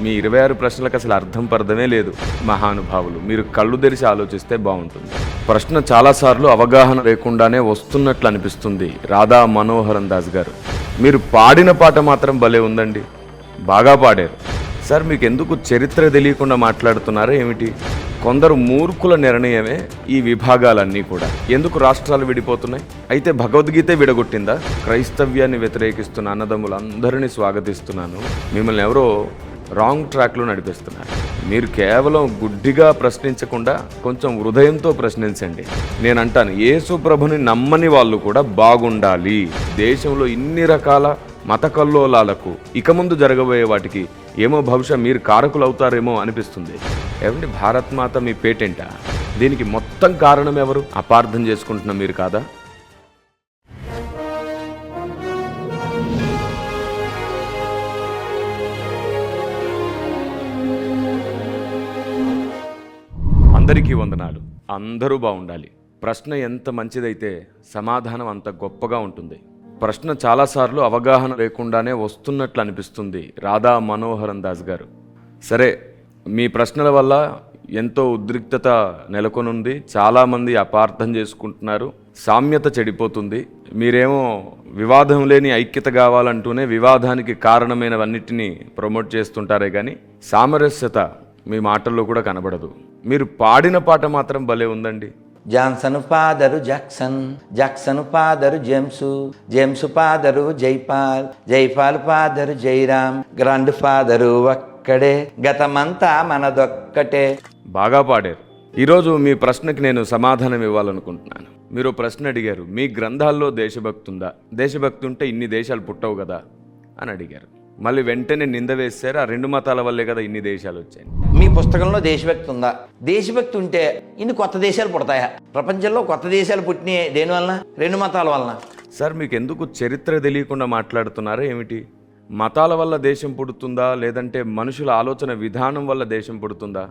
మీ ఇరవై ఆరు ప్రశ్నలకు అసలు అర్థం పర్థమే లేదు మహానుభావులు. మీరు కళ్ళు తెరిచి ఆలోచిస్తే బాగుంటుంది. ప్రశ్న చాలాసార్లు అవగాహన లేకుండానే వస్తున్నట్లు అనిపిస్తుంది. రాధా మనోహరన్ దాస్ గారు మీరు పాడిన పాట మాత్రం భలే ఉందండి. బాగా పాడారు. సార్ మీకు ఎందుకు చరిత్ర తెలియకుండా మాట్లాడుతున్నారా ఏమిటి? కొందరు మూర్ఖుల నిర్ణయమే ఈ విభాగాలన్నీ కూడా. ఎందుకు రాష్ట్రాలు విడిపోతున్నాయి? అయితే భగవద్గీత విడగొట్టిందా? క్రైస్తవ్యాన్ని వ్యతిరేకిస్తున్న అన్నదమ్ములందరినీ స్వాగతిస్తున్నాను. మిమ్మల్ని ఎవరో రాంగ్ ట్రాక్లో నడిపిస్తున్నారు. మీరు కేవలం గుడ్డిగా ప్రశ్నించకుండా కొంచెం హృదయంతో ప్రశ్నించండి. నేను అంటాను యేసుప్రభుని నమ్మని వాళ్ళు కూడా బాగుండాలి. దేశంలో ఇన్ని రకాల మత కల్లోలాలకు ఇక ముందు జరగబోయే వాటికి ఏమో బహుశా మీరు కారకులు అవుతారేమో అనిపిస్తుంది. ఏమండి భారత్ మాత మీ పేటెంటా? దీనికి మొత్తం కారణం ఎవరు? అపార్థం చేసుకుంటున్న మీరు కాదా? అందరికీ వందనాలు. అందరూ బాగుండాలి. ప్రశ్న ఎంత మంచిదైతే సమాధానం అంత గొప్పగా ఉంటుంది. ప్రశ్న చాలాసార్లు అవగాహన లేకుండానే వస్తున్నట్లు అనిపిస్తుంది రాధా మనోహరన్ దాస్ గారు. సరే మీ ప్రశ్నల వల్ల ఎంతో ఉద్రిక్తత నెలకొనుంది. చాలామంది అపార్థం చేసుకుంటున్నారు. సామ్యత చెడిపోతుంది. మీరేమో వివాదం లేని ఐక్యత కావాలంటూనే వివాదానికి కారణమైనవన్నిటినీ ప్రమోట్ చేస్తుంటారే కానీ సామరస్యత మీ మాటల్లో కూడా కనబడదు. మీరు పాడిన పాట మాత్రం భలే ఉందండి. Johnson father Jackson Jackson father James James father Jaipal Jaipal father Jairam grandfather ఒక్కడే గతమంతా మనదొక్కటే. బాగా పాడారు. ఈరోజు మీ ప్రశ్నకి నేను సమాధానం ఇవ్వాలనుకుంటున్నాను. మీరు ప్రశ్న అడిగారు మీ గ్రంథాల్లో దేశభక్తి ఉందా దేశభక్తి ఉంటే ఇన్ని దేశాలు పుట్టవు కదా? అని అడిగారు. మళ్ళీ వెంటనే నింద వేశారు ఆ రెండు మతాల వల్లే కదా ఇన్ని దేశాలు వచ్చాయి. పుస్తకంలో దేశభక్తి ఉందా? దేశభక్తి ఉంటే ఇన్ని కొత్త దేశాలు పుడతాయా? ప్రపంచంలో కొత్త దేశాలు పుట్టినాయి దేని వలన? రెండు మతాల వలన. సార్ మీకు ఎందుకు చరిత్ర తెలియకుండా మాట్లాడుతున్నారా ఏమిటి? మతాల వల్ల దేశం పుడుతుందా? లేదంటే మనుషుల ఆలోచన విధానం వల్ల దేశం పుడుతుందా?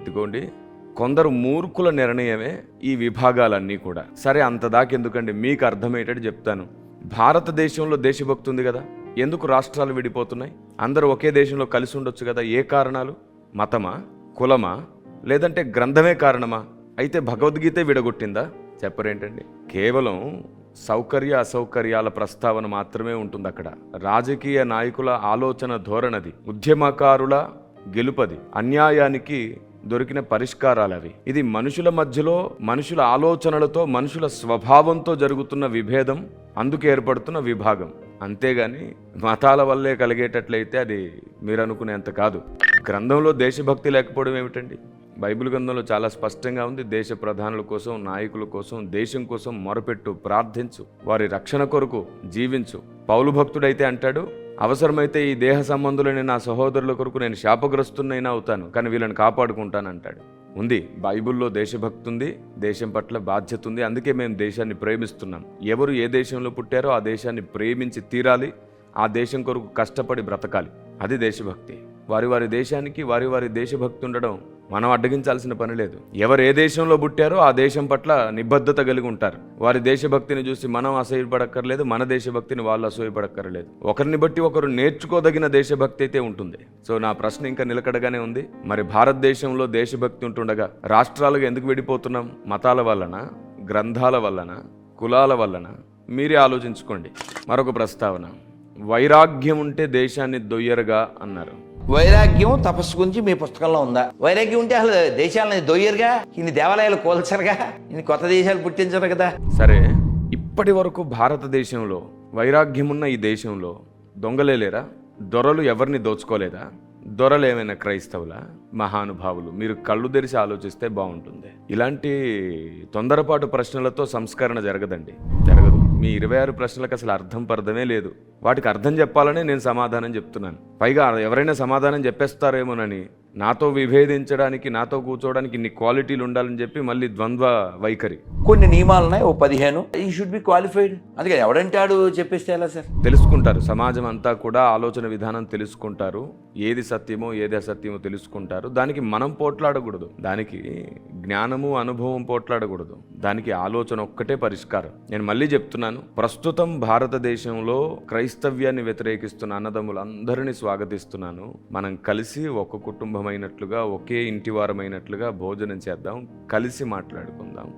ఇదిగోండి కొందరు మూర్ఖుల నిర్ణయమే ఈ విభాగాలన్నీ కూడా. సరే అంత దాకెందుకండి మీకు అర్థమయ్యేటట్టు చెప్తాను. భారతదేశంలో దేశభక్తి ఉంది కదా? ఎందుకు రాష్ట్రాలు విడిపోతున్నాయి? అందరూ ఒకే దేశంలో కలిసి ఉండొచ్చు కదా? ఏ కారణాలు? మతమా కులమా లేదంటే గ్రంథమే కారణమా? అయితే భగవద్గీతే విడగొట్టిందా? చెప్పరేంటండి. కేవలం సౌకర్య అసౌకర్యాల ప్రస్తావన మాత్రమే ఉంటుంది అక్కడ. రాజకీయ నాయకుల ఆలోచన ధోరణది ఉద్యమకారుల గెలుపది అన్యాయానికి దొరికిన పరిష్కారాలు అవి ఇది మనుషుల మధ్యలో మనుషుల ఆలోచనలతో మనుషుల స్వభావంతో జరుగుతున్న విభేదం అందుకు ఏర్పడుతున్న విభాగం. అంతేగాని మతాల వల్లే కలిగేటట్లయితే అది మీరు అనుకునేంత కాదు. గ్రంథంలో దేశభక్తి లేకపోవడం ఏమిటండి? బైబిల్ గ్రంథంలో చాలా స్పష్టంగా ఉంది. దేశ ప్రధానుల కోసం నాయకుల కోసం దేశం కోసం మొరపెట్టు ప్రార్థించు వారి రక్షణ కొరకు జీవించు. పౌలు భక్తుడైతే అంటాడు అవసరమైతే ఈ దేహ సంబంధులని నా సహోదరుల కొరకు నేను శాపగ్రస్తున్నైనా అవుతాను కానీ వీళ్ళని కాపాడుకుంటాను అంటాడు. ఉంది. బైబిల్లో దేశభక్తి ఉంది దేశం పట్ల బాధ్యత ఉంది అందుకే మేము దేశాన్ని ప్రేమిస్తున్నాం. ఎవరు ఏ దేశంలో పుట్టారో ఆ దేశాన్ని ప్రేమించి తీరాలి. ఆ దేశం కొరకు కష్టపడి బ్రతకాలి. అది దేశభక్తి. వారి వారి దేశానికి వారి వారి దేశభక్తి ఉండడం మనం అడ్డగించాల్సిన పని లేదు. ఎవరు ఏ దేశంలో పుట్టారో ఆ దేశం పట్ల నిబద్ధత కలిగి ఉంటారు. వారి దేశభక్తిని చూసి మనం అసూయపడక్కర్లేదు మన దేశభక్తిని వాళ్ళు అసూయపడక్కర్లేదు. ఒకరిని బట్టి ఒకరు నేర్చుకోదగిన దేశభక్తి అయితే ఉంటుంది. సో నా ప్రశ్న ఇంకా నిలకడగానే ఉంది. మరి భారతదేశంలో దేశభక్తి ఉంటుండగా రాష్ట్రాలుగా ఎందుకు విడిపోతున్నాం? మతాల వలన గ్రంథాల వలన కులాల వలన మీరే ఆలోచించుకోండి. మరొక ప్రస్తావన. వైరాగ్యం ఉంటే దేశాన్ని దొయ్యరుగా అన్నారు. వైరాగ్యం తపస్సు గురించి మీ పుస్తకంలో ఉందా? వైరాగ్యం ఉంటే అసలు దేశాలని దొయ్యరుగా ఇన్ని దేవాలయాలు కోల్చరుగా? ఇన్ని కొత్త దేశాలు పుట్టించరు కదా? సరే ఇప్పటి వరకు భారతదేశంలో వైరాగ్యమున్న ఈ దేశంలో దొంగలే లేరా? దొరలు ఎవరిని దోచుకోలేదా? దొరలు ఏమైనా క్రైస్తవుల? మహానుభావులు మీరు కళ్ళు తెరిచి ఆలోచిస్తే బాగుంటుంది. ఇలాంటి తొందరపాటు ప్రశ్నలతో సంస్కరణ జరగదండి. జరగదు. మీ ఇరవై ఆరు ప్రశ్నలకు అసలు అర్థం పర్థమే లేదు. వాటికి అర్థం చెప్పాలనే నేను సమాధానం చెప్తున్నాను. పైగా ఎవరైనా సమాధానం చెప్పేస్తారేమోనని నాతో విభేదించడానికి నాతో కూర్చోవడానికి ఇన్ని క్వాలిటీలు ఉండాలని చెప్పి మళ్ళీ ద్వంద్వ వైఖరి. కొన్ని నియమాలు ఉన్నాయి ఓ పదిహేను. ఈ షుడ్ బి క్వాలిఫైడ్ అందుకని ఎవడంటాడు చెప్పేస్తే ఎలా సార్? తెలుసుకుంటారు. సమాజం అంతా కూడా ఆలోచన విధానం తెలుసుకుంటారు. ఏది సత్యమో ఏది అసత్యమో తెలుసుకుంటారు. దానికి మనం పోట్లాడకూడదు. దానికి జ్ఞానము అనుభవం పోట్లాడకూడదు. దానికి ఆలోచన ఒక్కటే పరిష్కారం. నేను మళ్ళీ చెప్తున్నాను. ప్రస్తుతం భారతదేశంలో క్రైస్తవ్యాన్ని వ్యతిరేకిస్తున్న అన్నదమ్ములందరినీ స్వాగతిస్తున్నాను. మనం కలిసి ఒక కుటుంబమైనట్లుగా ఒకే ఇంటి వారమైనట్లుగా భోజనం చేద్దాం కలిసి మాట్లాడుకుందాం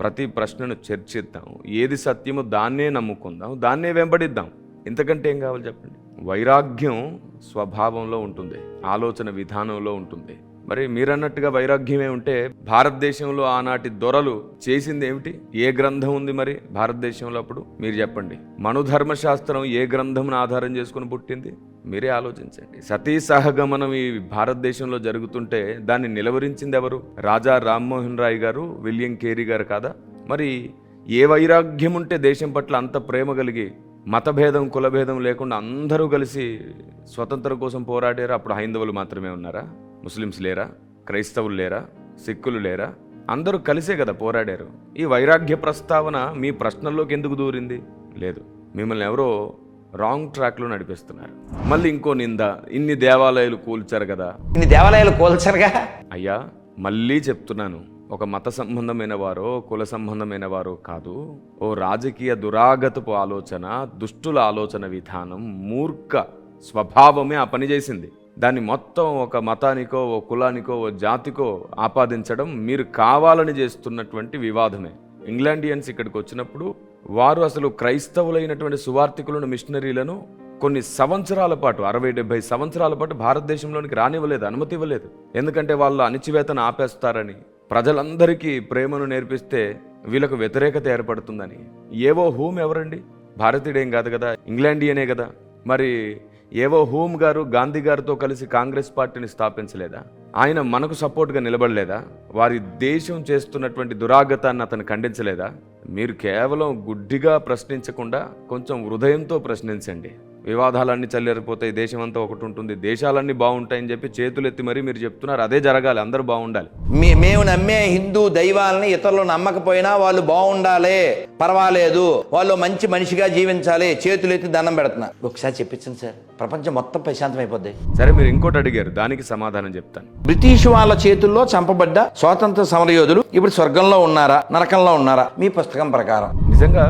ప్రతి ప్రశ్నను చర్చిద్దాం ఏది సత్యమో దాన్నే నమ్ముకుందాం దాన్నే వెంబడిద్దాం. ఇంతకంటే ఏం కావాలి చెప్పండి? వైరాగ్యం స్వభావంలో ఉంటుంది ఆలోచన విధానంలో ఉంటుంది. మరి మీరన్నట్టుగా వైరాగ్యమే ఉంటే భారతదేశంలో ఆనాటి దొరలు చేసింది ఏమిటి? ఏ గ్రంథం ఉంది మరి భారతదేశంలో అప్పుడు? మీరు చెప్పండి. మనుధర్మశాస్త్రం ఏ గ్రంథంను ఆధారం చేసుకుని పుట్టింది? మీరే ఆలోచించండి. సతీ సహగమనం ఈ భారతదేశంలో జరుగుతుంటే దాన్ని నిలవరించింది ఎవరు? రాజా రామ్మోహన్ రాయ్ గారు విలియం కేరీ గారు కాదా? మరి ఏ వైరాగ్యం ఉంటే దేశం పట్ల అంత ప్రేమ కలిగి మతభేదం కులభేదం లేకుండా అందరూ కలిసి స్వతంత్రం కోసం పోరాడారు? అప్పుడు హైందవులు మాత్రమే ఉన్నారా? ముస్లిమ్స్ లేరా? క్రైస్తవులు లేరా? సిక్కులు లేరా? అందరూ కలిసే కదా పోరాడారు. ఈ వైరాగ్య ప్రస్తావన మీ ప్రశ్నల్లోకి ఎందుకు దూరింది? లేదు మిమ్మల్ని ఎవరో రాంగ్ ట్రాక్లో నడిపిస్తున్నారు. మళ్ళీ ఇంకో నింద ఇన్ని దేవాలయాలు కూల్చారు కదా. ఇన్ని దేవాలయాలు కోల్చరుగా? అయ్యా మళ్ళీ చెప్తున్నాను. ఒక మత సంబంధమైన వారో కుల సంబంధమైన వారో కాదు ఓ రాజకీయ దురాగతపు ఆలోచన దుష్టుల ఆలోచన విధానం మూర్ఖ స్వభావమే ఆ పని చేసింది. దాన్ని మొత్తం ఒక మతానికో ఓ కులానికో ఓ జాతికో ఆపాదించడం మీరు కావాలని చేస్తున్నటువంటి వివాదమే. ఇంగ్లాండియన్స్ ఇక్కడికి వచ్చినప్పుడు వారు అసలు క్రైస్తవులైనటువంటి సువార్థికులను మిషనరీలను కొన్ని సంవత్సరాల పాటు అరవై డెబ్బై సంవత్సరాల పాటు భారతదేశంలోనికి రానివ్వలేదు అనుమతి ఇవ్వలేదు ఎందుకంటే వాళ్ళు అణిచివేతను ఆపేస్తారని ప్రజలందరికీ ప్రేమను నేర్పిస్తే వీళ్ళకు వ్యతిరేకత ఏర్పడుతుందని. ఏవో హూమ్ ఎవరండి? భారతీయుడేం కాదు కదా ఇంగ్లాండియనే కదా. మరి ఏవో హూమ్ గారు గాంధీ గారితో కలిసి కాంగ్రెస్ పార్టీని స్థాపించలేదా? ఆయన మనకు సపోర్ట్గా నిలబడలేదా? వారి దేశం చేస్తున్నటువంటి దురాగతాన్ని అతను ఖండించలేదా? మీరు కేవలం గుడ్డిగా ప్రశ్నించకుండా కొంచెం హృదయంతో ప్రశ్నించండి. వివాదాలన్నీ చల్లేరిపోతాయి దేశం అంతా ఒకటి ఉంటుంది దేశాలన్నీ బాగుంటాయని చెప్పి చేతులెత్తి మరీ మీరు చెప్తున్నారు అదే జరగాలి అందరూ బాగుండాలి. మే మేము నమ్మే హిందూ దైవాలని ఇతరులు నమ్మకపోయినా వాళ్ళు బాగుండాలి పర్వాలేదు వాళ్ళు మంచి మనిషిగా జీవించాలి చేతులెత్తి దండం పెడుతున్నా. ఒకసారి చెప్పించండి సార్ ప్రపంచం మొత్తం ప్రశాంతం అయిపోద్ది. సరే మీరు ఇంకోటి అడిగారు దానికి సమాధానం చెప్తాను. బ్రిటిష్ వాళ్ళ చేతుల్లో చంపబడ్డ స్వాతంత్ర సమరయోధులు ఇప్పుడు స్వర్గంలో ఉన్నారా నరకంలో ఉన్నారా? మీ పుస్తకం ప్రకారం. నిజంగా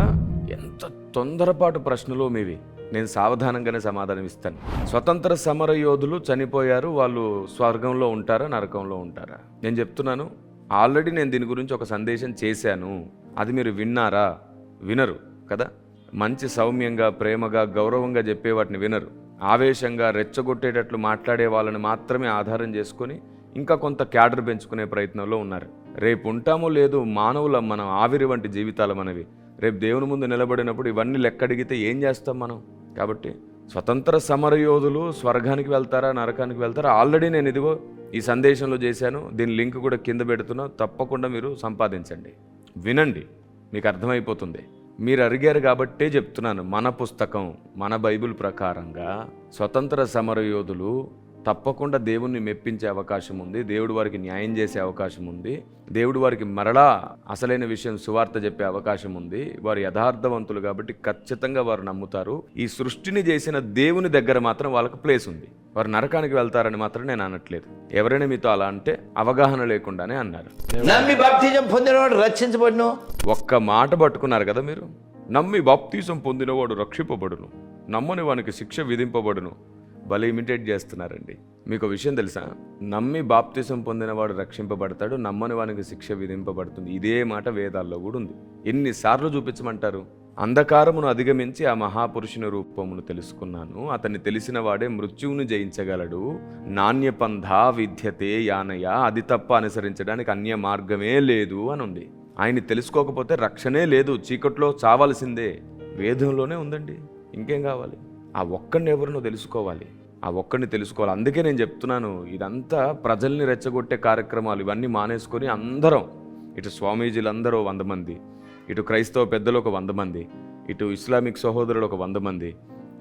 ఎంత తొందరపాటు ప్రశ్నలు మీవి. నేను సావధానంగానే సమాధానం ఇస్తాను. స్వతంత్ర సమర యోధులు చనిపోయారు వాళ్ళు స్వర్గంలో ఉంటారా నరకంలో ఉంటారా? నేను చెప్తున్నాను ఆల్రెడీ నేను దీని గురించి ఒక సందేశం చేశాను. అది మీరు విన్నారా? వినరు కదా? మంచి సౌమ్యంగా ప్రేమగా గౌరవంగా చెప్పే వాటిని వినరు. ఆవేశంగా రెచ్చగొట్టేటట్లు మాట్లాడే వాళ్ళని మాత్రమే ఆధారం చేసుకొని ఇంకా కొంత క్యాడర్ పెంచుకునే ప్రయత్నంలో ఉన్నారు. రేపు ఉంటామో లేదు మానవులం మనం ఆవిరి వంటి జీవితాలు మనవి. రేపు దేవుని ముందు నిలబడినప్పుడు ఇవన్నీ లెక్కడిగితే ఏం చేస్తాం మనం? కాబట్టి స్వతంత్ర సమరయోధులు స్వర్గానికి వెళ్తారా నరకానికి వెళ్తారా? ఆల్రెడీ నేను ఇదిగో ఈ సందేశంలో చేశాను. దీని లింక్ కూడా కింద పెడుతున్నా. తప్పకుండా మీరు సంపాదించండి. వినండి. మీకు అర్థమైపోతుంది. మీరు అడిగారు కాబట్టే చెప్తున్నాను. మన పుస్తకం మన బైబిల్ ప్రకారంగా స్వతంత్ర సమరయోధులు తప్పకుండా దేవుణ్ణి మెప్పించే అవకాశం ఉంది దేవుడు వారికి న్యాయం చేసే అవకాశం ఉంది దేవుడు వారికి మరలా అసలైన విషయం సువార్త చెప్పే అవకాశం ఉంది వారు యథార్థవంతులు కాబట్టి ఖచ్చితంగా వారు నమ్ముతారు. ఈ సృష్టిని చేసిన దేవుని దగ్గర మాత్రం వాళ్ళకి ప్లేస్ ఉంది. వారు నరకానికి వెళ్తారని మాత్రం నేను అనట్లేదు. ఎవరైనా మీతో అలా అంటే అవగాహన లేకుండానే అన్నారు. నమ్మి బాప్తిజం పొందినవాడు రక్షించబడిను. ఒక్క మాట పట్టుకున్నారు కదా మీరు? నమ్మి బాప్తీసం పొందినవాడు రక్షింపబడును. నమ్మని వానికి శిక్ష విధింపబడును. భలే ఇమిటేట్ చేస్తున్నారండి. మీకు విషయం తెలుసా? నమ్మి బాప్తీసం పొందినవాడు రక్షింపబడతాడు నమ్మని వానికి శిక్ష విధింపబడుతుంది. ఇదే మాట వేదాల్లో కూడా ఉంది. ఎన్నిసార్లు చూపించమంటారు? అంధకారమును అధిగమించి ఆ మహాపురుషుని రూపమును తెలుసుకున్నాను. అతన్ని తెలిసిన వాడే మృత్యువును జయించగలడు. నాణ్యపంధ విద్యతే యానయ అది తప్ప అనుసరించడానికి అన్య మార్గమే లేదు అని ఉంది ఆయన్ని తెలుసుకోకపోతే రక్షణే లేదు. చీకట్లో చావాల్సిందే. వేదంలోనే ఉందండి. ఇంకేం కావాలి? ఆ ఒక్కడిని ఎవరినో తెలుసుకోవాలి? ఆ ఒక్కడిని తెలుసుకోవాలి. అందుకే నేను చెప్తున్నాను ఇదంతా ప్రజల్ని రెచ్చగొట్టే కార్యక్రమాలు. ఇవన్నీ మానేసుకొని అందరం ఇటు స్వామీజీలందరూ వంద మంది ఇటు క్రైస్తవ పెద్దలు ఒక వంద మంది ఇటు ఇస్లామిక్ సహోదరులు ఒక వంద మంది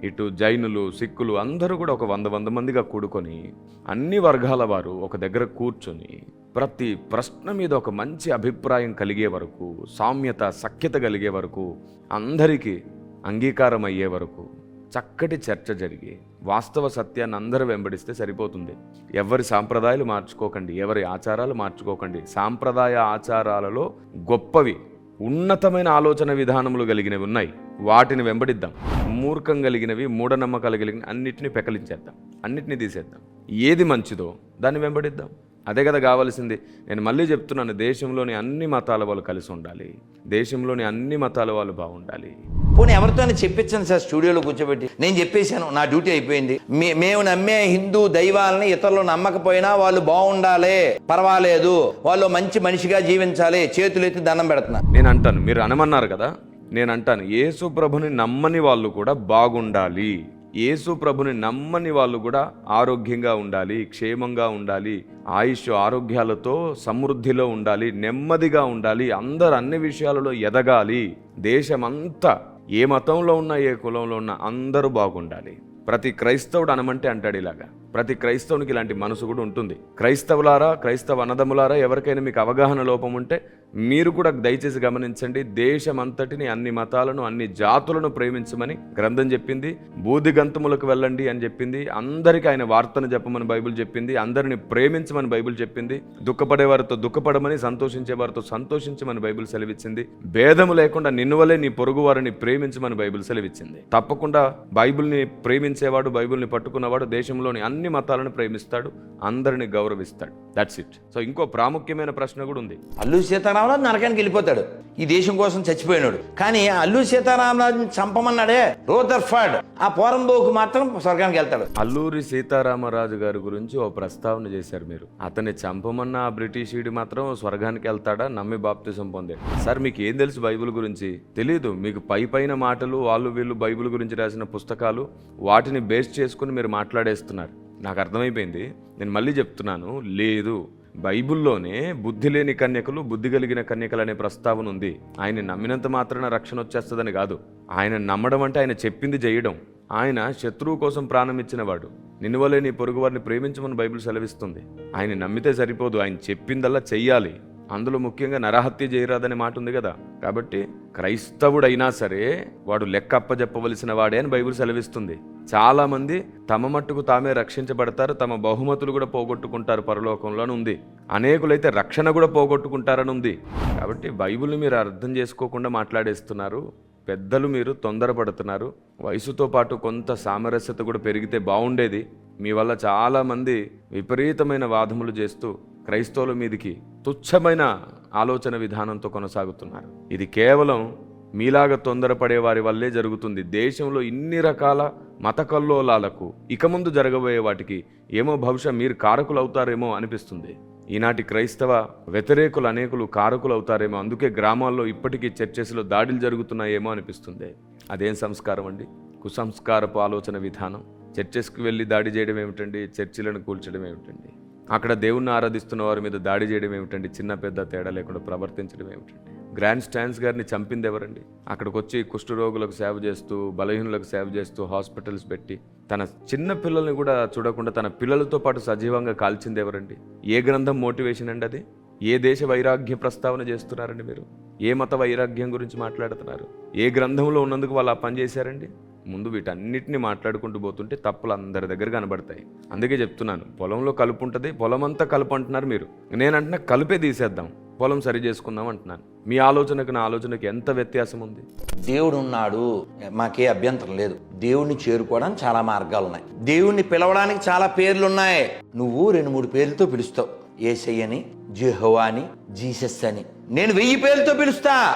ఇటు జైనులు సిక్కులు అందరూ కూడా ఒక వంద వంద మందిగా కూడుకొని అన్ని వర్గాల వారు ఒక దగ్గర కూర్చొని ప్రతి ప్రశ్న మీద ఒక మంచి అభిప్రాయం కలిగే వరకు సామ్యత సఖ్యత కలిగే వరకు అందరికీ అంగీకారం అయ్యే వరకు చక్కటి చర్చ జరిగి వాస్తవ సత్యాన్ని అందరూ వెంబడిస్తే సరిపోతుంది. ఎవరి సాంప్రదాయాలు మార్చుకోకండి ఎవరి ఆచారాలు మార్చుకోకండి. సాంప్రదాయ ఆచారాలలో గొప్పవి ఉన్నతమైన ఆలోచన విధానములు కలిగినవి ఉన్నాయి. వాటిని వెంబడిద్దాం. మూర్ఖం కలిగినవి మూఢనమ్మకాలు కలిగిన అన్నిటిని పెకలించేద్దాం. అన్నిటిని తీసేద్దాం. ఏది మంచిదో దాన్ని వెంబడిద్దాం. అదే కదా కావాల్సింది. నేను మళ్ళీ చెప్తున్నాను దేశంలోని అన్ని మతాల వాళ్ళు కలిసి ఉండాలి. దేశంలోని అన్ని మతాల వాళ్ళు బాగుండాలి. పోనీ ఎవరితోనే చెప్పించండి సార్ స్టూడియోలో కూర్చోబెట్టి. నేను చెప్పేశాను నా డ్యూటీ అయిపోయింది. మే- మేము నమ్మే హిందూ దైవాలని ఇతరులు నమ్మకపోయినా వాళ్ళు బాగుండాలి. పర్వాలేదు. వాళ్ళు మంచి మనిషిగా జీవించాలి. చేతులు ఎత్తి దండం పెడుతున్నా. నేను అంటాను మీరు అనమన్నారు కదా? నేను అంటాను యేసు ప్రభుని నమ్మని వాళ్ళు కూడా బాగుండాలి. యేసు ప్రభుని నమ్మని వాళ్ళు కూడా ఆరోగ్యంగా ఉండాలి క్షేమంగా ఉండాలి ఆయుష్ ఆరోగ్యాలతో సమృద్ధిలో ఉండాలి నెమ్మదిగా ఉండాలి అందరు అన్ని విషయాలలో ఎదగాలి. దేశమంతా ఏ మతంలో ఉన్నా ఏ కులంలో ఉన్నా అందరూ బాగుండాలి. ప్రతి క్రైస్తవుడు అనమంటే అంటాడు ఇలాగా. ప్రతి క్రైస్తవునికి ఇలాంటి మనసు కూడా ఉంటుంది. క్రైస్తవులారా క్రైస్తవ అన్నదమ్ములారా ఎవరికైనా మీకు అవగాహన లోపం ఉంటే మీరు కూడా దయచేసి గమనించండి. దేశమంతటిని అన్ని మతాలను అన్ని జాతులను ప్రేమించమని గ్రంథం చెప్పింది. బూదిగంతములకు వెళ్ళండి అని చెప్పింది. అందరికీ ఆయన వార్తను చెప్పమని బైబిల్ చెప్పింది. అందరిని ప్రేమించమని బైబిల్ చెప్పింది. దుఃఖపడే వారితో దుఃఖపడమని సంతోషించే వారితో సంతోషించమని బైబిల్ సెలవిచ్చింది. భేదము లేకుండా నిన్నువలే నీ పొరుగు వారిని ప్రేమించమని బైబిల్ సెలవిచ్చింది. తప్పకుండా బైబిల్ని ప్రేమించేవాడు బైబిల్ని పట్టుకున్నవాడు దేశంలోని అన్ని మతాలను ప్రేమిస్తాడు అందరిని గౌరవిస్తాడు. దట్స్ ఇట్ సో ఇంకో ప్రాముఖ్యమైన ప్రశ్న కూడా ఉంది. అల్లు సీతారామరాజు నరకానికి వెళ్ళిపోతాడు. ఈ దేశం కోసం చచ్చిపోయినాడు. కానీ అల్లు సీతారామరాజుని చంపమన్నాడే రోదర్ఫర్డ్ ఆ పోరంబోకు మాత్రం స్వర్గానికి వెళ్తాడు. అల్లూరి సీతారామరాజు గారి గురించి ఓ ప్రస్తావన చేశారు మీరు. అతన్ని చంపమన్న ఆ బ్రిటిషీయుడు మాత్రం స్వర్గానికి వెళ్తాడా? నమ్మి బాప్తిజం పొందాడు. సార్ మీకు ఏం తెలుసు బైబిల్ గురించి? తెలీదు. మీకు పై పైన మాటలు వాళ్ళు వీళ్ళు బైబిల్ గురించి రాసిన పుస్తకాలు వాటిని బేస్ చేసుకుని మీరు మాట్లాడేస్తున్నారు. నాకు అర్థమైపోయింది. నేను మళ్ళీ చెప్తున్నాను లేదు. బైబిల్లోనే బుద్ధి లేని కన్యకలు బుద్ధి కలిగిన కన్యకలు అనే ప్రస్తావన ఉంది. ఆయన నమ్మినంత మాత్రాన రక్షణ వచ్చేస్తుందని కాదు. ఆయన నమ్మడం అంటే ఆయన చెప్పింది చేయడం ఆయన శత్రువు కోసం ప్రాణం ఇచ్చినవాడు. నిన్నువలే నీ పొరుగు వారిని ప్రేమించమని బైబిల్ సెలవిస్తుంది. ఆయన నమ్మితే సరిపోదు. ఆయన చెప్పిందల్లా చెయ్యాలి. అందులో ముఖ్యంగా నరహత్య చేయరాదనే మాట ఉంది కదా. కాబట్టి క్రైస్తవుడైనా సరే వాడు లెక్క అప్పజెప్పవలసిన వాడే అని బైబిల్ సెలవిస్తుంది. చాలామంది తమ మట్టుకు తామే రక్షించబడతారు తమ బహుమతులు కూడా పోగొట్టుకుంటారు పరలోకంలో అని ఉంది. అనేకులైతే రక్షణ కూడా పోగొట్టుకుంటారని ఉంది. కాబట్టి బైబిల్ని మీరు అర్థం చేసుకోకుండా మాట్లాడేస్తున్నారు. పెద్దలు మీరు తొందరపడుతున్నారు. వయసుతో పాటు కొంత సామరస్యత కూడా పెరిగితే బాగుండేది. మీ వల్ల చాలామంది విపరీతమైన వాదములు చేస్తూ క్రైస్తవుల మీదికి తుచ్చమైన ఆలోచన విధానంతో కొనసాగుతున్నారు. ఇది కేవలం మీలాగా తొందరపడే వారి వల్లే జరుగుతుంది. దేశంలో ఇన్ని రకాల మత కల్లోలాలకు ఇక ముందు జరగబోయే వాటికి ఏమో బహుశా మీరు కారకులు అవుతారేమో అనిపిస్తుంది. ఈనాటి క్రైస్తవ వ్యతిరేకులు అనేకులు కారకులు అవుతారేమో అందుకే గ్రామాల్లో ఇప్పటికీ చర్చెస్లో దాడులు జరుగుతున్నాయేమో అనిపిస్తుంది. అదేం సంస్కారం అండి? కుసంస్కారపు ఆలోచన విధానం. చర్చెస్కి వెళ్ళి దాడి చేయడం ఏమిటండి? చర్చిలను కూల్చడం ఏమిటండి? అక్కడ దేవుణ్ణి ఆరాధిస్తున్న వారి మీద దాడి చేయడం ఏమిటండి? చిన్న పెద్ద తేడా లేకుండా ప్రవర్తించడం ఏమిటండి? గ్రాండ్ స్టాన్స్ గారిని చంపింది ఎవరండి? అక్కడికి వచ్చి కుష్ఠరోగులకు సేవ చేస్తూ బలహీనులకు సేవ చేస్తూ హాస్పిటల్స్ పెట్టి తన చిన్న పిల్లల్ని కూడా చూడకుండా తన పిల్లలతో పాటు సజీవంగా కాల్చింది ఎవరండి? ఏ గ్రంథం మోటివేషన్ అండి అది? ఏ దేశ వైరాగ్య ప్రస్తావన చేస్తున్నారండి మీరు? ఏ మత వైరాగ్యం గురించి మాట్లాడుతున్నారు? ఏ గ్రంథంలో ఉన్నందుకు వాళ్ళు ఆ పని చేశారండి? ముందు వీటన్నిటిని మాట్లాడుకుంటూ పోతుంటే తప్పులు అందరి దగ్గర కనబడతాయి. అందుకే చెప్తున్నాను పొలంలో కలుపు ఉంటుంది పొలం అంతా కలుపు అంటున్నారు మీరు. నేనంటున్నా కలుపే తీసేద్దాం పొలం సరి చేసుకుందాం అంటున్నాను. మీ ఆలోచనకు నా ఆలోచనకు ఎంత వ్యత్యాసం ఉంది? దేవుడు ఉన్నాడు మాకే అభ్యంతరం లేదు. దేవుణ్ణి చేరుకోవడానికి చాలా మార్గాలు ఉన్నాయి. దేవుణ్ణి పిలవడానికి చాలా పేర్లు ఉన్నాయి నువ్వు రెండు మూడు పేర్లతో పిలుస్తావు. ఏసయ్యని జెహోవా అని జీసస్ అని. నేను వెయ్యి పేర్లతో పిలుస్తా.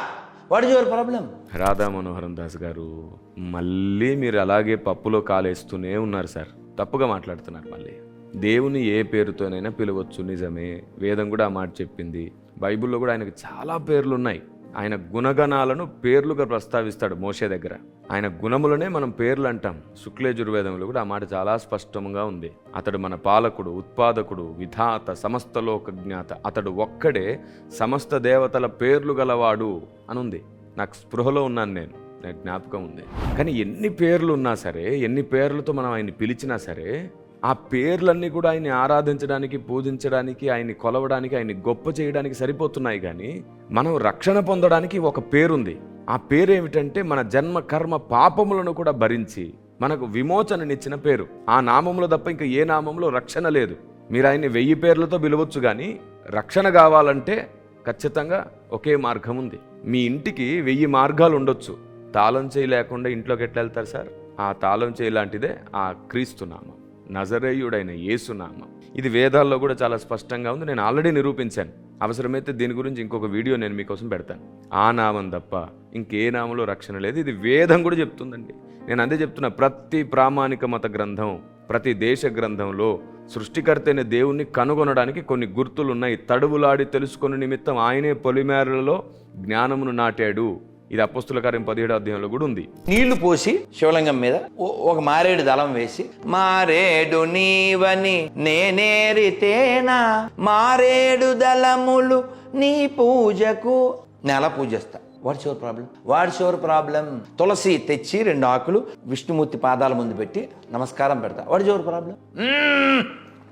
What is your problem Radha Manoharam Das గారు మళ్ళీ మీరు అలాగే పప్పులో కాలేస్తూనే ఉన్నారు సార్. తప్పుగా మాట్లాడుతున్నారు మళ్ళీ. దేవుని ఏ పేరుతోనైనా పిలవచ్చు నిజమే. వేదం కూడా ఆ మాట చెప్పింది. బైబిల్లో కూడా ఆయనకు చాలా పేర్లు ఉన్నాయి ఆయన గుణగణాలను పేర్లుగా ప్రస్తావిస్తాడు మోషే దగ్గర. ఆయన గుణములనే మనం పేర్లు అంటాం శుక్లేజుర్వేదంలో కూడా ఆ మాట చాలా స్పష్టంగా ఉంది. అతడు మన పాలకుడు ఉత్పాదకుడు విధాత సమస్త లోక జ్ఞాత. అతడు ఒక్కడే సమస్త దేవతల పేర్లు గలవాడు అనుంది. నాకు స్పృహలో ఉన్నాను నేను. నాకు జ్ఞాపకం ఉంది. కానీ ఎన్ని పేర్లు ఉన్నా సరే ఎన్ని పేర్లతో మనం ఆయన్ని పిలిచినా సరే ఆ పేర్లన్నీ కూడా ఆయన్ని ఆరాధించడానికి పూజించడానికి ఆయన్ని కొలవడానికి ఆయన్ని గొప్ప చేయడానికి సరిపోతున్నాయి కానీ మనం రక్షణ పొందడానికి ఒక పేరుంది. ఆ పేరు ఏమిటంటే మన జన్మ కర్మ పాపములను కూడా భరించి మనకు విమోచననిచ్చిన పేరు. ఆ నామంలో తప్ప ఇంకా ఏ నామంలో రక్షణ లేదు. మీరు ఆయన్ని వెయ్యి పేర్లతో పిలవచ్చు కానీ రక్షణ కావాలంటే ఖచ్చితంగా ఒకే మార్గం ఉంది. మీ ఇంటికి వెయ్యి మార్గాలు ఉండొచ్చు. తాళం చేయి లేకుండా ఇంట్లోకి ఎట్లా వెళ్తారు సార్? ఆ తాళం చేయి లాంటిదే ఆ క్రీస్తు నామం. నజరేయుడైన యేసునామం ఇది వేదాల్లో కూడా చాలా స్పష్టంగా ఉంది. నేను ఆల్రెడీ నిరూపించాను. అవసరమైతే దీని గురించి ఇంకొక వీడియో నేను మీకోసం పెడతాను. ఆ నామం తప్ప ఇంకే నామంలో రక్షణ లేదు. ఇది వేదం కూడా చెప్తుందండి. నేను అదే చెప్తున్నా ప్రతి ప్రామాణిక మత గ్రంథం ప్రతి దేశ గ్రంథంలో సృష్టికర్తైన దేవుణ్ణి కనుగొనడానికి కొన్ని గుర్తులు ఉన్నాయి తడువులాడి తెలుసుకుని నిమిత్తం ఆయనే పొలిమేరలలో జ్ఞానమును నాటాడు. ఇది అపస్తుల కార్యం పదిహేడు అధ్యాయంలో కూడా ఉంది. నీళ్ళు పోసి శివలింగం మీద ఓ- ఒక మారేడు దళం వేసి మారేడు నీవని నేనేరితేనా? మారేడు దళములు నీ పూజకు. నెల పూజిస్తా. What's your problem? What's your problem? తులసి తెచ్చి రెండు ఆకులు విష్ణుమూర్తి పాదాల ముందు పెట్టి నమస్కారం పెడతా. What's your problem?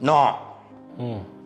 నో.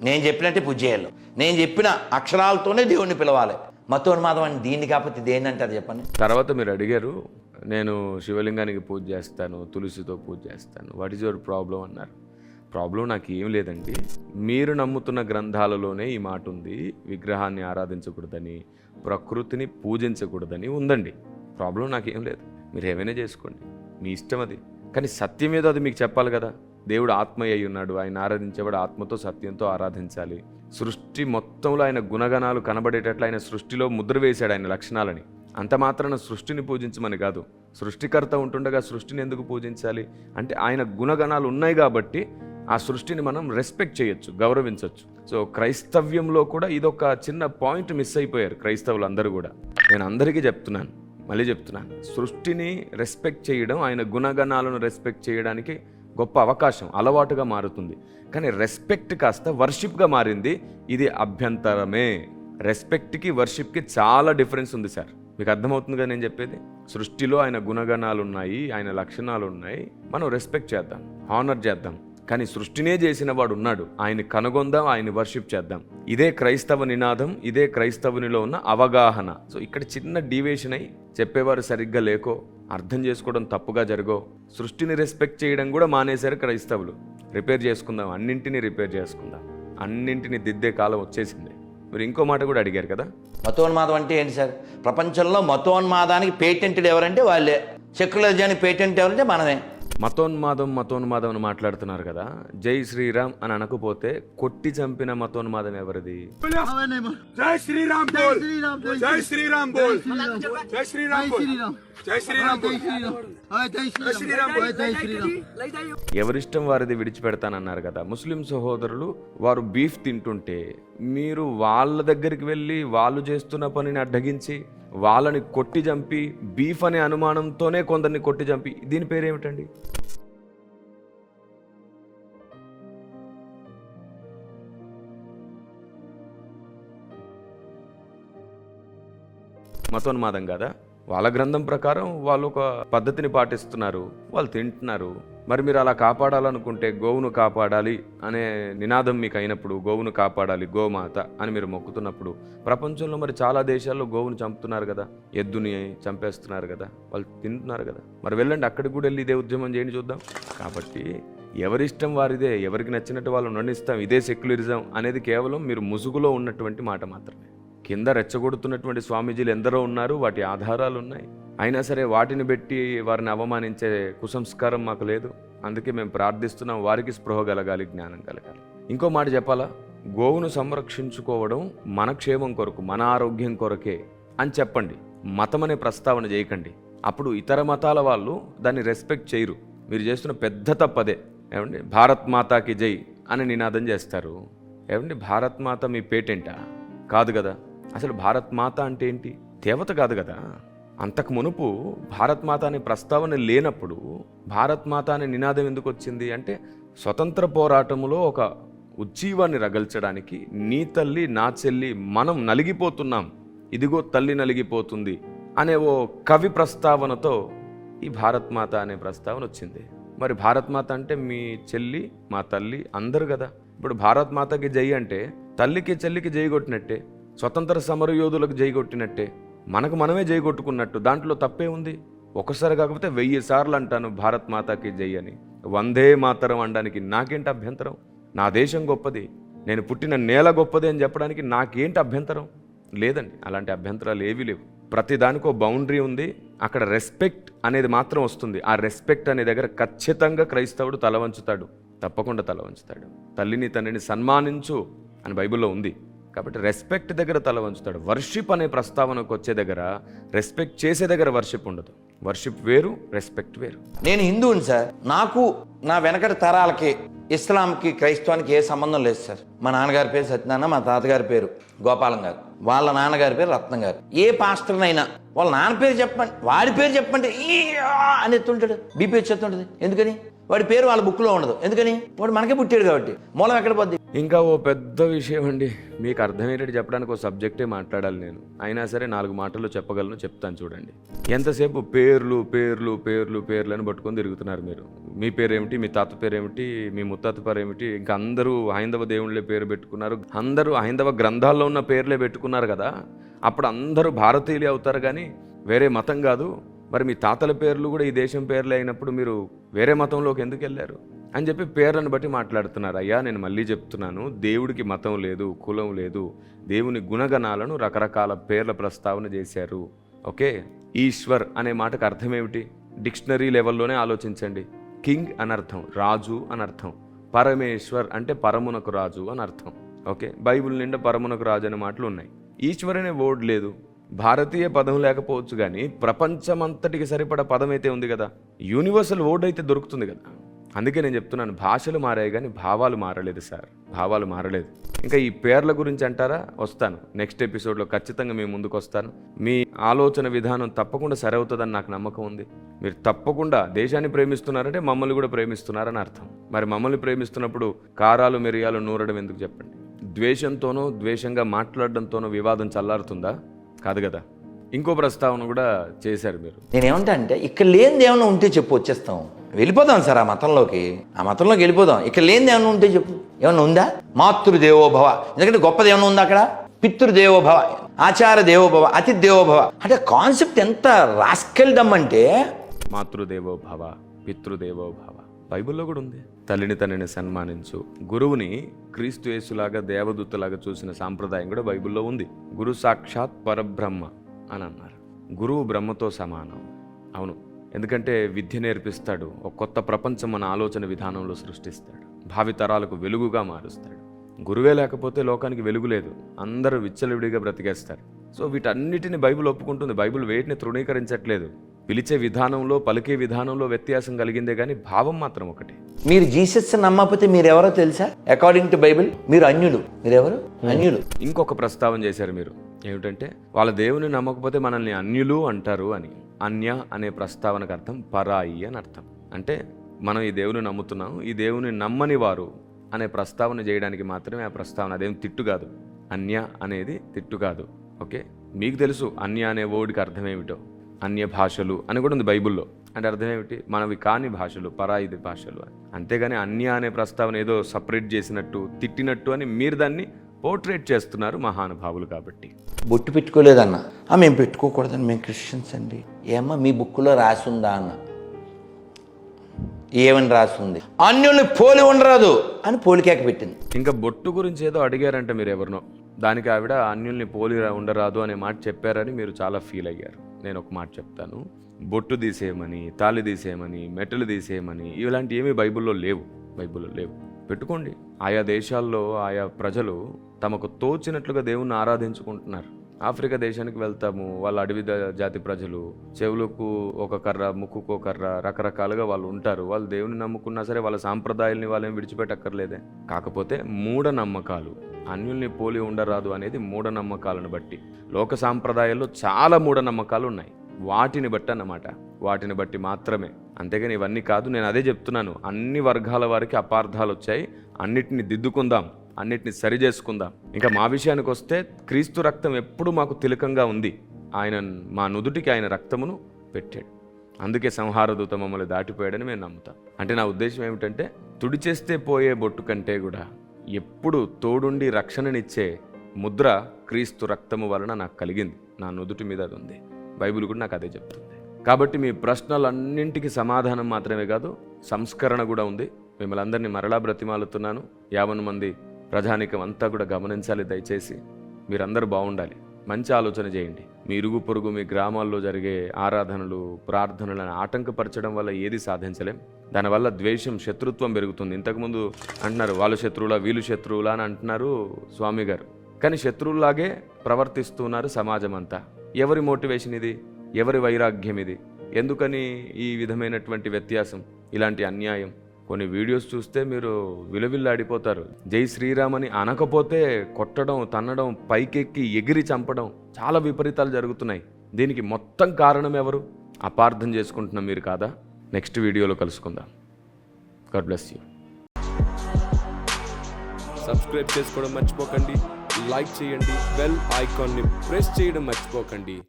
నేను చెప్పినట్టే పూజ చేయాలి. నేను చెప్పిన అక్షరాలతోనే దేవుణ్ణి పిలవాలి. మతోన్మాదం అని దీన్ని కాకపోతే దేన్ని అంటారు చెప్పండి? తర్వాత మీరు అడిగారు నేను శివలింగానికి పూజ చేస్తాను తులసితో పూజ చేస్తాను. వాట్ ఈజ్ యువర్ ప్రాబ్లం అన్నారు. ప్రాబ్లం నాకు ఏం లేదండి. మీరు నమ్ముతున్న గ్రంథాలలోనే ఈ మాట ఉంది. విగ్రహాన్ని ఆరాధించకూడదని ప్రకృతిని పూజించకూడదని ఉందండి. ప్రాబ్లం నాకేం లేదు. మీరు ఏమైనా చేసుకోండి. మీ ఇష్టం అది. కానీ సత్యం ఏదో అది మీకు చెప్పాలి కదా. దేవుడు ఆత్మయ్య అయి ఉన్నాడు. ఆయన ఆరాధించేవాడు ఆత్మతో సత్యంతో ఆరాధించాలి. సృష్టి మొత్తంలో ఆయన గుణగణాలు కనబడేటట్లు ఆయన సృష్టిలో ముద్ర వేశాడు ఆయన లక్షణాలని. అంత మాత్రాన సృష్టిని పూజించమని కాదు. సృష్టికర్త ఉంటుండగా సృష్టిని ఎందుకు పూజించాలి? అంటే ఆయన గుణగణాలు ఉన్నాయి కాబట్టి ఆ సృష్టిని మనం రెస్పెక్ట్ చేయొచ్చు గౌరవించవచ్చు సో క్రైస్తవ్యంలో కూడా ఇదొక చిన్న పాయింట్ మిస్ అయిపోయారు క్రైస్తవులు అందరూ కూడా. నేను అందరికీ చెప్తున్నాను మళ్ళీ చెప్తున్నాను. సృష్టిని రెస్పెక్ట్ చేయడం ఆయన గుణగణాలను రెస్పెక్ట్ చేయడానికి గొప్ప అవకాశం అలవాటుగా మారుతుంది. కానీ రెస్పెక్ట్ కాస్త వర్షిప్గా మారింది. ఇది అభ్యంతరమే. రెస్పెక్ట్కి వర్షిప్కి చాలా డిఫరెన్స్ ఉంది సార్. మీకు అర్థమవుతుంది నేను చెప్పేది? సృష్టిలో ఆయన గుణగణాలు ఉన్నాయి ఆయన లక్షణాలు ఉన్నాయి మనం రెస్పెక్ట్ చేద్దాం హానర్ చేద్దాం. కానీ సృష్టినే చేసిన వాడు ఉన్నాడు. ఆయన కనుగొందాం ఆయన వర్షిప్ చేద్దాం. ఇదే క్రైస్తవ నినాదం ఇదే క్రైస్తవునిలో ఉన్న అవగాహన. సో ఇక్కడ చిన్న డీవేషన్ అయి చెప్పేవారు సరిగ్గా లేకో అర్థం చేసుకోవడం తప్పుగా జరగో సృష్టిని రెస్పెక్ట్ చేయడం కూడా మానేశారు క్రైస్తవులు. రిపేర్ చేసుకుందాం అన్నింటినీ రిపేర్ చేసుకుందాం. అన్నింటినీ దిద్దే కాలం వచ్చేసింది. మీరు ఇంకో మాట కూడా అడిగారు కదా? మతోన్మాదం అంటే ఏంటి సార్? ప్రపంచంలో మతోన్మాదానికి పేటెంటెడ్ ఎవరంటే వాళ్ళే. సెక్యులరిజానికి పేటెంట్ ఎవరంటే మనమే. మతోన్మాదం మతోన్మాదం అని మాట్లాడుతున్నారు కదా. జై శ్రీరామ్ అని అనకపోతే కొట్టి చంపిన మతోన్మాదం ఎవరిది? జై శ్రీరామ్ జై శ్రీరామ్ జై శ్రీరామ్. జై శ్రీరామ్. జై శ్రీరామ్ జై శ్రీరామ్. ఎవరిష్టం వారిది విడిచిపెడతానన్నారు కదా. ముస్లిం సహోదరులు వారు బీఫ్ తింటుంటే మీరు వాళ్ళ దగ్గరికి వెళ్ళి వాళ్ళు చేస్తున్న పనిని అడ్డగించి వాళ్ళని కొట్టి చంపి బీఫ్ అనే అనుమానంతోనే కొందరిని కొట్టి చంపి. దీని పేరేమిటండి? మతోన్మాదం కదా? వాళ్ళ గ్రంథం ప్రకారం వాళ్ళు ఒక పద్ధతిని పాటిస్తున్నారు వాళ్ళు తింటున్నారు మరి మీరు అలా కాపాడాలనుకుంటే గోవును కాపాడాలి అనే నినాదం మీకు అయినప్పుడు గోవును కాపాడాలి గోమాత అని మీరు మొక్కుతున్నప్పుడు ప్రపంచంలో మరి చాలా దేశాల్లో గోవును చంపుతున్నారు కదా ఎద్దుని చంపేస్తున్నారు కదా వాళ్ళు తింటున్నారు కదా. మరి వెళ్ళండి అక్కడికి కూడా వెళ్ళి ఇదే ఉద్యమం చేయండి చూద్దాం. కాబట్టి ఎవరిష్టం వారిదే ఎవరికి నచ్చినట్టు వాళ్ళు నడిస్తాం ఇదే సెక్యులరిజం అనేది కేవలం మీరు ముసుగులో ఉన్నటువంటి మాట మాత్రమే. కింద రెచ్చగొడుతున్నటువంటి స్వామీజీలు ఎందరో ఉన్నారు వాటి ఆధారాలు ఉన్నాయి. అయినా సరే వాటిని పెట్టి వారిని అవమానించే కుసంస్కారం మాకు లేదు. అందుకే మేము ప్రార్థిస్తున్నాం వారికి స్పృహ కలగాలి జ్ఞానం కలగాలి. ఇంకో మాట చెప్పాలా? గోవును సంరక్షించుకోవడం మన క్షేమం కొరకు మన ఆరోగ్యం కొరకే అని చెప్పండి. మతం అనే ప్రస్తావన చేయకండి. అప్పుడు ఇతర మతాల వాళ్ళు దాన్ని రెస్పెక్ట్ చేయరు. మీరు చేస్తున్న పెద్ద తప్పదే ఏమండి? భారత్ మాతాకి జై అని నినాదం చేస్తారు. ఏమండి? భారత్ మాత మీ పేటెంటా? కాదు కదా. అసలు భారత్ మాత అంటే ఏంటి? దేవత కాదు కదా. అంతకు మునుపు భారత్మాత అనే ప్రస్తావన లేనప్పుడు భారత్మాత అనే నినాదం ఎందుకు వచ్చింది అంటే స్వతంత్ర పోరాటంలో ఒక ఉజ్జీవాన్ని రగల్చడానికి నీ తల్లి నా చెల్లి మనం నలిగిపోతున్నాం. ఇదిగో తల్లి నలిగిపోతుంది అనే ఓ కవి ప్రస్తావనతో ఈ భారత్మాత అనే ప్రస్తావన వచ్చింది. మరి భారత్మాత అంటే మీ చెల్లి మా తల్లి అందరు కదా. ఇప్పుడు భారత్మాతకి జై అంటే తల్లికి చెల్లికి జై కొట్టినట్టే స్వతంత్ర సమరయోధులకు జై కొట్టినట్టే మనకు మనమే జయగొట్టుకున్నట్టు దాంట్లో తప్పే ఉంది. ఒకసారి కాకపోతే వెయ్యి సార్లు అంటాను భారత్ మాతాకి జై అని. వందే మాతరం అనడానికి నాకేంటి అభ్యంతరం? నా దేశం గొప్పది. నేను పుట్టిన నేల గొప్పది అని చెప్పడానికి నాకేంటి అభ్యంతరం? లేదండి అలాంటి అభ్యంతరాలు ఏవీ లేవు. ప్రతిదానికో బౌండరీ ఉంది. అక్కడ రెస్పెక్ట్ అనేది మాత్రం వస్తుంది. ఆ రెస్పెక్ట్ అనే దగ్గర ఖచ్చితంగా క్రైస్తవుడు తల వంచుతాడు. తప్పకుండా తల వంచుతాడు. తల్లిని తండ్రిని సన్మానించు అని బైబిల్లో ఉంది. కాబట్టి రెస్పెక్ట్ దగ్గర తల వంచుతాడు. వర్షిప్ అనే ప్రస్తావనకు వచ్చే దగ్గర రెస్పెక్ట్ చేసే దగ్గర వర్షిప్ ఉండదు. వర్షిప్ వేరు రెస్పెక్ట్ వేరు. నేను హిందువుని సార్. నాకు నా వెనకటి తరాలకి ఇస్లాంకి క్రైస్తవానికి ఏ సంబంధం లేదు సార్. మా నాన్నగారి పేరు సత్యనారాయణ మా తాతగారి పేరు గోపాలం గారు. వాళ్ళ నాన్నగారి పేరు రత్నం గారు. ఏ పాస్టర్నైనా వాళ్ళ నాన్న పేరు చెప్పండి వాడి పేరు చెప్పండి ఈ ఆ అని ఎత్తుంటాడు. బీపీ వచ్చేస్తుంటుంది. ఎందుకని? వాడి పేరు వాళ్ళ బుక్లో ఉండదు. ఎందుకని? వాడు మనకే పుట్టాడు కాబట్టి. మూలం ఎక్కడ పోద్ది? ఇంకా ఓ పెద్ద విషయం అండి. మీకు అర్థమయ్యేటట్టు చెప్పడానికి ఒక సబ్జెక్టే మాట్లాడాలి నేను. అయినా సరే నాలుగు మాటలు చెప్పగలను చెప్తాను చూడండి. ఎంతసేపు పేర్లు పేర్లు పేర్లు పేర్లు అని పట్టుకొని తిరుగుతున్నారు మీరు? మీ పేరేమిటి? మీ తాత పేరేమిటి? మీ ముత్తాత పేరేమిటి? ఇంకా అందరూ హైందవ దేవుళ్ళే పేరు పెట్టుకున్నారు. అందరూ హైందవ గ్రంథాల్లో ఉన్న పేర్లే పెట్టుకున్నారు కదా. అప్పుడు అందరూ భారతీయులే అవుతారు కానీ వేరే మతం కాదు. మరి మీ తాతల పేర్లు కూడా ఈ దేశం పేర్లు అయినప్పుడు మీరు వేరే మతంలోకి ఎందుకు వెళ్ళారు? అని చెప్పి పేర్లను బట్టి మాట్లాడుతున్నారు. అయ్యా నేను మళ్ళీ చెప్తున్నాను. దేవుడికి మతం లేదు కులం లేదు. దేవుని గుణగణాలను రకరకాల పేర్ల ప్రస్తావన చేశారు. ఓకే? ఈశ్వర్ అనే మాటకు అర్థం ఏమిటి? డిక్షనరీ లెవెల్లోనే ఆలోచించండి. కింగ్ అనర్థం రాజు అనర్థం పరమేశ్వర్ అంటే పరమునకు రాజు అని అర్థం. ఓకే? బైబిల్ నిండా పరమునకు రాజు అనే మాటలు ఉన్నాయి. ఈశ్వర్ అనే వర్డ్ లేదు. భారతీయ పదం లేకపోవచ్చు కానీ ప్రపంచమంతటికి సరిపడ పదం అయితే ఉంది కదా. యూనివర్సల్ వర్డ్ అయితే దొరుకుతుంది కదా. అందుకే నేను చెప్తున్నాను భాషలు మారాయి కానీ భావాలు మారలేదు సార్. భావాలు మారలేదు. ఇంకా ఈ పేర్ల గురించి అంటారా? వస్తాను. నెక్స్ట్ ఎపిసోడ్లో ఖచ్చితంగా మీ ముందుకు వస్తాను. మీ ఆలోచన విధానం తప్పకుండా సరవుతుందని నాకు నమ్మకం ఉంది. మీరు తప్పకుండా దేశాన్ని ప్రేమిస్తున్నారంటే మమ్మల్ని కూడా ప్రేమిస్తున్నారని అర్థం. మరి మమ్మల్ని ప్రేమిస్తున్నప్పుడు కారాలు మిరియాలు నూరడం ఎందుకు చెప్పండి? ద్వేషంతోనో ద్వేషంగా మాట్లాడడంతోనో వివాదం చల్లారుతుందా? కాదు కదా. ఇంకో ప్రస్తావన కూడా చేశారు మీరు. నేనేమంటా అంటే ఇక్కడ లేనిది ఏమైనా ఉంటే చెప్పు వచ్చేస్తాం. వెళ్ళిపోదాం సార్ ఆ మతంలోకి. ఆ మతంలోకి వెళ్ళిపోదాం. ఇక్కడ లేనిది ఏమైనా ఉంటే చెప్పు. ఏమైనా ఉందా? మాతృదేవోభవ. ఎందుకంటే గొప్పది ఏమైనా ఉందా అక్కడ? పితృదేవోభవ. ఆచార దేవోభవ అతి దేవోభవ. అంటే కాన్సెప్ట్ ఎంత రాస్కెల్డమ్ అంటే మాతృదేవో భవ పితృదేవో భవ బైబిల్లో కూడా ఉంది. తల్లిని తనని సన్మానించు. గురువుని క్రీస్తు యేసులాగా దేవదూతలాగా చూసిన సాంప్రదాయం కూడా బైబిల్లో ఉంది. గురు సాక్షాత్ పరబ్రహ్మ అని అన్నారు. గురువు బ్రహ్మతో సమానం. అవును. ఎందుకంటే విద్య నేర్పిస్తాడు. ఒక కొత్త ప్రపంచం మన ఆలోచన విధానంలో సృష్టిస్తాడు. భావితరాలకు వెలుగుగా మారుస్తాడు. గురువే లేకపోతే లోకానికి వెలుగు లేదు. అందరూ విచ్చలవిడిగా బ్రతికేస్తారు. సో వీటన్నిటిని బైబిల్ ఒప్పుకుంటుంది. బైబిల్ వేటిని తృణీకరించట్లేదు. పిలిచే విధానంలో పలికే విధానంలో వ్యత్యాసం కలిగిందే కానీ భావం మాత్రం ఒకటి. మీరు జీసస్ నమ్మకపోతే మీరు ఎవరో తెలుసా? అకార్డింగ్ టు బైబిల్ మీరు అన్యులు. మీరెవరు? అన్యులు. ఇంకొక ప్రస్తావన చేశారు మీరు. ఏమిటంటే వాళ్ళ దేవుని నమ్మకపోతే మనల్ని అన్యులు అంటారు అని. అన్య అనే ప్రస్తావనకు అర్థం పరాయి అని అర్థం. అంటే మనం ఈ దేవుని నమ్ముతున్నాం ఈ దేవుని నమ్మని వారు అనే ప్రస్తావన చేయడానికి మాత్రమే ఆ ప్రస్తావన అదేం తిట్టు కాదు. అన్య అనేది తిట్టు కాదు. ఓకే? మీకు తెలుసు అన్య అనే వర్డ్కి అర్థం ఏమిటో. అన్య భాషలు అని కూడా ఉంది బైబిల్లో. అంటే అర్థం ఏమిటి? మనవి కాని భాషలు పరాయిది భాషలు అని. అంతేగాని అన్య అనే ప్రస్తావన ఏదో సపరేట్ చేసినట్టు తిట్టినట్టు అని మీరు దాన్ని పోర్ట్రేట్ చేస్తున్నారు మహానుభావులు కాబట్టి. బొట్టు పెట్టుకోలేదన్న. ఆ, మేము పెట్టుకోకూడదని మేము క్రిస్టియన్స్ అండి. ఏమ్మా మీ బుక్లో రాసుందా అన్న. ఏమని రాసుంది? అన్యుల్ని పోలి ఉండరాదు అని పోలికేక పెట్టింది. ఇంకా బొట్టు గురించి ఏదో అడిగారంట మీరు ఎవరినో దానికి ఆవిడ అన్యుల్ని పోలి ఉండరాదు అనే మాట చెప్పారని మీరు చాలా ఫీల్ అయ్యారు. నేను ఒక మాట చెప్తాను. బొట్టు తీసేయమని తాళి తీసేయమని మెట్టలు తీసేయమని ఇలాంటి ఏమీ బైబిల్లో లేవు. బైబిల్లో లేవు. పెట్టుకోండి. ఆయా దేశాల్లో ఆయా ప్రజలు తమకు తోచినట్లుగా దేవుణ్ణి ఆరాధించుకుంటున్నారు. ఆఫ్రికా దేశానికి వెళ్తాము. వాళ్ళ అడవి జాతి ప్రజలు చెవులకు ఒక కర్ర ముక్కుకు ఒక కర్ర రకరకాలుగా వాళ్ళు ఉంటారు. వాళ్ళు దేవుని నమ్ముకున్నా సరే వాళ్ళ సాంప్రదాయాల్ని వాళ్ళని విడిచిపెట్టక్కర్లేదే. కాకపోతే మూఢనమ్మకాలు. అన్యుల్ని పోలి ఉండరాదు అనేది మూఢనమ్మకాలను బట్టి. లోక సాంప్రదాయాల్లో చాలా మూఢనమ్మకాలు ఉన్నాయి. వాటిని బట్టి అన్నమాట. వాటిని బట్టి మాత్రమే. అంతేగాని ఇవన్నీ కాదు నేను అదే చెప్తున్నాను. అన్ని వర్గాల వారికి అపార్థాలు వచ్చాయి. అన్నిటిని దిద్దుకుందాం. అన్నిటిని సరి చేసుకుందాం. ఇంకా మా విషయానికి వస్తే క్రీస్తు రక్తం ఎప్పుడు మాకు తిలకంగా ఉంది. ఆయన మా నుదుటికి ఆయన రక్తమును పెట్టాడు. అందుకే సంహారదూత మమ్మల్ని దాటిపోయాడని మేము నమ్ముతాం. అంటే నా ఉద్దేశం ఏమిటంటే తుడి చేస్తే పోయే బొట్టు కంటే కూడా ఎప్పుడు తోడుండి రక్షణనిచ్చే ముద్ర క్రీస్తు రక్తము వలన నాకు కలిగింది. నా నుదుటి మీద అది ఉంది. బైబిల్ కూడా నాకు అదే చెప్తుంది. కాబట్టి మీ ప్రశ్నలన్నింటికి సమాధానం మాత్రమే కాదు సంస్కరణ కూడా ఉంది. మిమ్మల్ని అందరినీ మరలా బ్రతిమాలుతున్నాను. యావన్ మంది ప్రజానికం అంతా కూడా గమనించాలి దయచేసి. మీరందరూ బాగుండాలి. మంచి ఆలోచన చేయండి. మీ ఇరుగు పొరుగు మీ గ్రామాల్లో జరిగే ఆరాధనలు ప్రార్థనలను ఆటంకపరచడం వల్ల ఏది సాధించలేం? దానివల్ల ద్వేషం శత్రుత్వం పెరుగుతుంది. ఇంతకుముందు అంటున్నారు వాళ్ళు శత్రువులా వీళ్ళు శత్రువులా అని అంటున్నారు స్వామి గారు. కానీ శత్రువులాగే ప్రవర్తిస్తున్నారు సమాజం అంతా. ఎవరి మోటివేషన్ ఇది? ఎవరి వైరాగ్యం ఇది? ఎందుకని ఈ విధమైనటువంటి వ్యత్యాసం? ఇలాంటి అన్యాయం. కొన్ని వీడియోస్ చూస్తే మీరు విలువిల్లాడిపోతారు. జై శ్రీరామ్ అని అనకపోతే కొట్టడం తన్నడం పైకెక్కి ఎగిరి చంపడం చాలా విపరీతాలు జరుగుతున్నాయి. దీనికి మొత్తం కారణం ఎవరు? అపార్థం చేసుకుంటున్నాం మీరు కాదా? నెక్స్ట్ వీడియోలో కలుసుకుందాం. God bless you. సబ్స్క్రైబ్ చేసుకోవడం మర్చిపోకండి. లైక్ చేయండి. బెల్ ఐకాన్ని ప్రెస్ చేయడం మర్చిపోకండి.